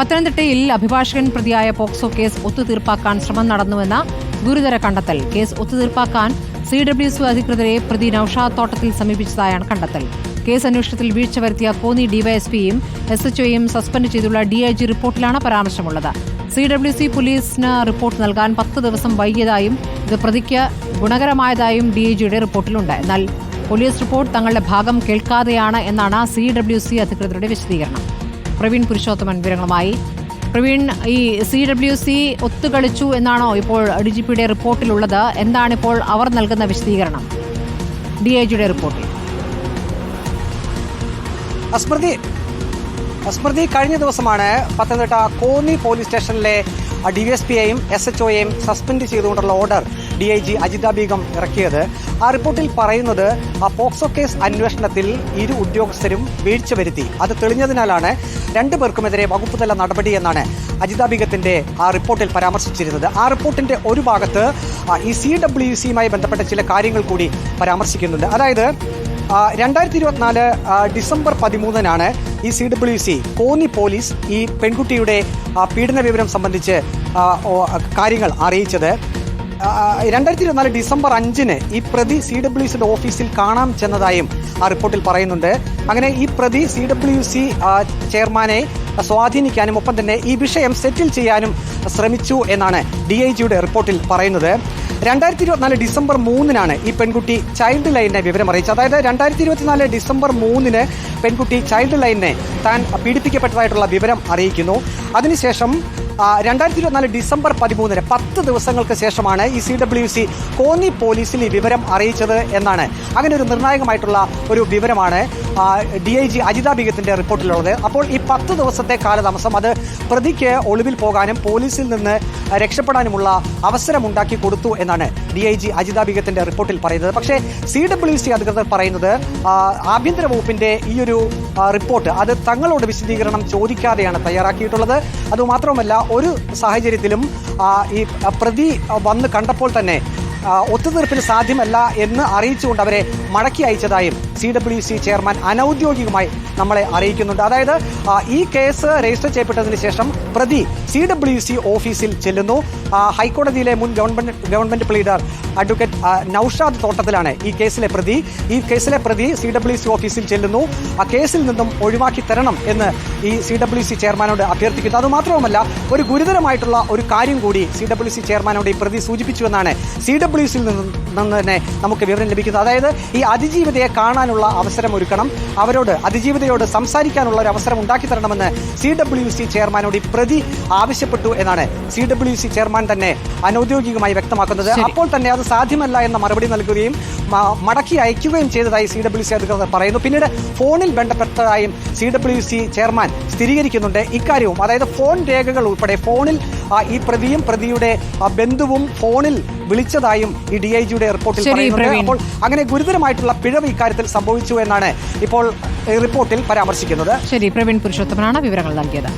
പത്തനംതിട്ടയിൽ അഭിഭാഷകൻ പ്രതിയായ പോക്സോ കേസ് ഒത്തുതീർപ്പാക്കാൻ ശ്രമം നടന്നുവെന്ന ഗുരുതര കണ്ടെത്തൽ. കേസ് ഒത്തുതീർപ്പാക്കാൻ സി ഡബ്ല്യു സി അധികൃതരെ പ്രതി നൌഷാദ് തോട്ടത്തിൽ സമീപിച്ചതായാണ് കണ്ടെത്തൽ. കേസ് അന്വേഷണത്തിൽ വീഴ്ച വരുത്തിയ കോന്നി ഡിവൈഎസ്പിയും എസ് എച്ച് ഒയും സസ്പെൻഡ് ചെയ്തുള്ള ഡിഐജി റിപ്പോർട്ടിലാണ് പരാമർശമുള്ളത്. സി ഡബ്ല്യു സി പോലീസിന് റിപ്പോർട്ട് നൽകാൻ പത്ത് ദിവസം വൈകിയതായും ഇത് പ്രതിക്ക് ഗുണകരമായതായും ഡിഐജിയുടെ റിപ്പോർട്ടിലുണ്ട്. എന്നാൽ പോലീസ് റിപ്പോർട്ട് തങ്ങളുടെ ഭാഗം കേൾക്കാതെയാണ് എന്നാണ് സി ഡബ്ല്യു സി അധികൃതരുടെ വിശദീകരണം. പ്രവീൺ പുരുഷോത്തമൻ വിവരങ്ങളുമായി. പ്രവീൺ ഈ സി ഡബ്ല്യു സി ഒത്തുകളിച്ചു എന്നാണോ ഇപ്പോൾ ഡി ജി പിയുടെ റിപ്പോർട്ടിലുള്ളത്? എന്താണിപ്പോൾ അവർ നൽകുന്ന വിശദീകരണം? ഡി ഐ ജിയുടെ റിപ്പോർട്ടിൽ. സ്മൃതി സ്മൃതി കഴിഞ്ഞ ദിവസമാണ് പത്തനംതിട്ട കോന്നി പോലീസ് സ്റ്റേഷനിലെ ഡി എസ് പിയെയും എസ് എച്ച് ഒയെയും സസ്പെൻഡ് ചെയ്തുകൊണ്ടുള്ള order D I G Ajitha Beegum ഇറക്കിയത്. ആ റിപ്പോർട്ടിൽ പറയുന്നത് ആ പോക്സോ കേസ് അന്വേഷണത്തിൽ ഇരു ഉദ്യോഗസ്ഥരും വീഴ്ച വരുത്തി. അത് തെളിഞ്ഞതിനാലാണ് രണ്ടു പേർക്കുമെതിരെ വകുപ്പുതല നടപടി എന്നാണ് അജിത ആ റിപ്പോർട്ടിൽ പരാമർശിച്ചിരുന്നത്. ആ റിപ്പോർട്ടിന്റെ ഒരു ഭാഗത്ത് ഈ സി ഡബ്ല്യു സിയുമായി ബന്ധപ്പെട്ട ചില കാര്യങ്ങൾ കൂടി പരാമർശിക്കുന്നുണ്ട്. അതായത് രണ്ടായിരത്തി ഇരുപത്തിനാല് ഡിസംബർ പതിമൂന്നിനാണ് ഈ C W C Konni police ഈ പെൺകുട്ടിയുടെ പീഡന വിവരം സംബന്ധിച്ച് കാര്യങ്ങൾ അറിയിച്ചത്. രണ്ടായിരത്തി ഇരുപത്തിനാല് ഡിസംബർ അഞ്ചിന് ഈ പ്രതി സി ഡബ്ല്യു സിയുടെ ഓഫീസിൽ കാണാം ചെന്നതായും ആ റിപ്പോർട്ടിൽ പറയുന്നുണ്ട്. അങ്ങനെ ഈ പ്രതി സി ഡബ്ല്യു സി ചെയർമാനെ സ്വാധീനിക്കാനും ഒപ്പം തന്നെ ഈ വിഷയം സെറ്റിൽ ചെയ്യാനും ശ്രമിച്ചു എന്നാണ് ഡി ഐ ജിയുടെ റിപ്പോർട്ടിൽ പറയുന്നത്. രണ്ടായിരത്തി ഇരുപത്തിനാല് ഡിസംബർ മൂന്നിനാണ് ഈ പെൺകുട്ടി ചൈൽഡ് ലൈനിനെ വിവരം അറിയിച്ചത്. അതായത് രണ്ടായിരത്തി ഇരുപത്തിനാല് ഡിസംബർ മൂന്നിന് പെൺകുട്ടി ചൈൽഡ് ലൈനിനെ താൻ പീഡിപ്പിക്കപ്പെട്ടതായിട്ടുള്ള വിവരം അറിയിക്കുന്നു. അതിനുശേഷം രണ്ടായിരത്തി ഇരുപത്തിനാല് ഡിസംബർ പതിമൂന്നിന് പത്ത് ദിവസങ്ങൾക്ക് ശേഷമാണ് ഈ സി ഡബ്ല്യു സി കോന്നി പോലീസിൽ ഈ വിവരം അറിയിച്ചത് എന്നാണ്. അങ്ങനെ ഒരു നിർണായകമായിട്ടുള്ള ഒരു വിവരമാണ് ഡി ഐ ജി അജിത ബിഗത്തിന്റെ റിപ്പോർട്ടിലുള്ളത്. അപ്പോൾ ഈ പത്ത് ദിവസത്തെ കാലതാമസം അത് പ്രതിക്ക് ഒളിവിൽ പോകാനും പോലീസിൽ നിന്ന് രക്ഷപ്പെടാനുമുള്ള അവസരം ഉണ്ടാക്കി കൊടുത്തു എന്നാണ് ഡി ഐ ജി അജിത ബിഗത്തിന്റെ റിപ്പോർട്ടിൽ പറയുന്നത്. പക്ഷേ സി ഡബ്ല്യു സി അധികൃതർ പറയുന്നത് ആഭ്യന്തര വകുപ്പിന്റെ ഈ ഒരു റിപ്പോർട്ട് അത് തങ്ങളോട് വിശദീകരണം ചോദിക്കാതെയാണ് തയ്യാറാക്കിയിട്ടുള്ളത്. അതുമാത്രമല്ല ഒരു സാഹചര്യത്തിലും ഈ പ്രതി വന്ന് കണ്ടപ്പോൾ തന്നെ ഒത്തുതീർപ്പിന് സാധ്യമല്ല എന്ന് അറിയിച്ചുകൊണ്ട് അവരെ മടക്കി അയച്ചതായും സി ഡബ്ല്യു സി ചെയർമാൻ അനൌദ്യോഗികമായി നമ്മളെ അറിയിക്കുന്നുണ്ട്. അതായത് ഈ കേസ് രജിസ്റ്റർ ചെയ്യപ്പെട്ടതിന് ശേഷം പ്രതി സി ഡബ്ല്യു സി ഓഫീസിൽ ചെല്ലുന്നു. ഹൈക്കോടതിയിലെ മുൻ government government pleader advocate Noushad തോട്ടത്തിലാണ് ഈ കേസിലെ പ്രതി. ഈ കേസിലെ പ്രതി സി ഡബ്ല്യു സി ഓഫീസിൽ ചെല്ലുന്നു. ആ കേസിൽ നിന്നും ഒഴിവാക്കി തരണം എന്ന് ഈ സി ഡബ്ല്യു സി ചെയർമാനോട് അഭ്യർത്ഥിക്കുന്നു. അതുമാത്രവുമല്ല ഒരു ഗുരുതരമായിട്ടുള്ള ഒരു കാര്യം കൂടി സി ഡബ്ല്യു സി ചെയർമാനോട് ഈ പ്രതി സൂചിപ്പിച്ചുവെന്നാണ് സി ഡബ്ല്യു സിയിൽ നിന്ന് നിന്ന് തന്നെ നമുക്ക് വിവരം ലഭിക്കുന്നത്. അതായത് ഈ അതിജീവിതയെ കാണാനുള്ള അവസരം ഒരുക്കണം. അവരോട് അതിജീവിതയോട് സംസാരിക്കാനുള്ള ഒരു അവസരം ഉണ്ടാക്കി തരണമെന്ന് സി ഡബ്ല്യു സി ചെയർമാനോട് ഈ പ്രതി ആവശ്യപ്പെട്ടു എന്നാണ് സി ഡബ്ല്യു സി ചെയർമാൻ തന്നെ അനൌദ്യോഗികമായി വ്യക്തമാക്കുന്നത്. അപ്പോൾ തന്നെ അത് സാധ്യമല്ല എന്ന മറുപടി നൽകുകയും മടക്കി അയക്കുകയും ചെയ്തതായി സി ഡബ്ല്യു സി അധികൃതർ പറയുന്നു. പിന്നീട് ഫോണിൽ ബന്ധപ്പെട്ടതായും സി ഡബ്ല്യു സി ചെയർമാൻ സ്ഥിരീകരിക്കുന്നുണ്ട്. ഇക്കാര്യവും അതായത് ഫോൺ രേഖകൾ ഉൾപ്പെടെ ഫോണിൽ ഈ പ്രതിയും പ്രതിയുടെ ബന്ധുവും ഫോണിൽ വിളിച്ചതായും ഈ ഡി ഐ ജിയുടെ റിപ്പോർട്ടിൽ പറയുന്നുണ്ട്. അപ്പോൾ അങ്ങനെ ഗുരുതരമായിട്ടുള്ള പിഴവ് ഇക്കാര്യത്തിൽ സംഭവിച്ചു എന്നാണ് ഇപ്പോൾ റിപ്പോർട്ടിൽ പരാമർശിക്കുന്നത്. ശരി പ്രവീൺ പുരുഷോത്തമനാണ് വിവരങ്ങൾ നൽകിയത്.